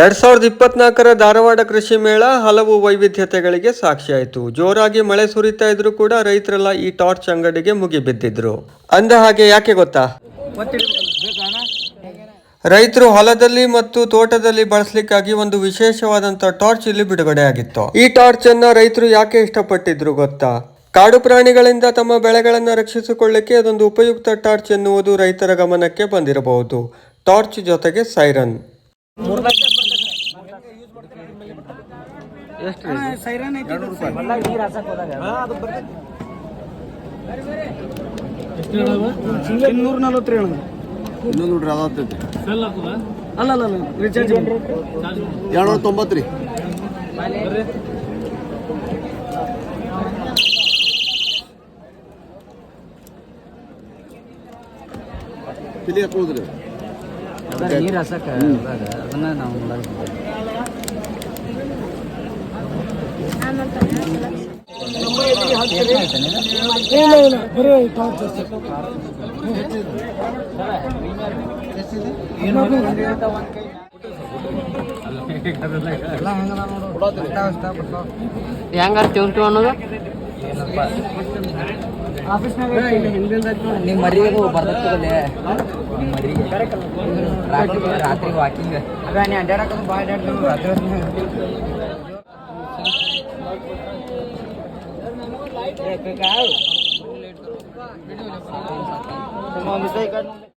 ಎರಡ್ ಸಾವಿರದ ಇಪ್ಪತ್ನಾಲ್ಕರ ಧಾರವಾಡ ಕೃಷಿ ಮೇಳ ಹಲವು ವೈವಿಧ್ಯತೆಗಳಿಗೆ ಸಾಕ್ಷಿಯಾಯಿತು. ಜೋರಾಗಿ ಮಳೆ ಸುರಿತಾ ಇದ್ರು ಕೂಡ ರೈತರೆಲ್ಲ ಈ ಟಾರ್ಚ್ ಅಂಗಡಿಗೆ ಮುಗಿಬಿದ್ದಿದ್ರು ಅಂದ ಹಾಗೆ ಯಾಕೆ ಗೊತ್ತಾ? ರೈತರು ಹೊಲದಲ್ಲಿ ಮತ್ತು ತೋಟದಲ್ಲಿ ಬಳಸಲಿಕ್ಕಾಗಿ ಒಂದು ವಿಶೇಷವಾದಂತ ಟಾರ್ಚ್ ಇಲ್ಲಿ ಬಿಡುಗಡೆ ಆಗಿತ್ತು. ಈ ಟಾರ್ಚ್ ಅನ್ನ ರೈತರು ಯಾಕೆ ಇಷ್ಟಪಟ್ಟಿದ್ರು ಗೊತ್ತಾ? ಕಾಡು ಪ್ರಾಣಿಗಳಿಂದ ತಮ್ಮ ಬೆಳೆಗಳನ್ನು ರಕ್ಷಿಸಿಕೊಳ್ಳಕ್ಕೆ ಅದೊಂದು ಉಪಯುಕ್ತ ಟಾರ್ಚ್ ಎನ್ನುವುದು ರೈತರ ಗಮನಕ್ಕೆ ಬಂದಿರಬಹುದು. ಟಾರ್ಚ್ ಜೊತೆಗೆ ಸೈರನ್. ಸೈರನ್ ಐತಿ ಇನ್ನೂರ ನಲ್ವತ್ತು ಇನ್ನೊಂದು ನೋಡ್ರಿ ಅದಾಗ್ತೈತಿ ಅಲ್ಲ ಅಲ್ಲ ಅಲ್ಲ ರೀಚಾರ್ಜ್ ಎರಡ್ನೂರ ತೊಂಬತ್ತು ರೀ ತಿಳಿ ಹಾಕೋದ್ರಿ ನೀರು ಹಸಕ್ಕೆ ಅದನ್ನ ನಾವು ಹೆಂಗಾರ ತಿಂಟು ಅನ್ನೋದು? ನಿಮ್ಮ ಮರಿಗೆ ಬರ್ತದೆ ನಿಮ್ಮ ಮರಿಗೆ ರಾತ್ರಿ ರಾತ್ರಿ ವಾಕಿಂಗ್ ಅದ ನೀ ಅಡ್ಡಾಡಕ್ಕೆ ಭಾಳ ಅಡ್ಡಾಡ್ತೀವಿ ರಾತ್ರಿ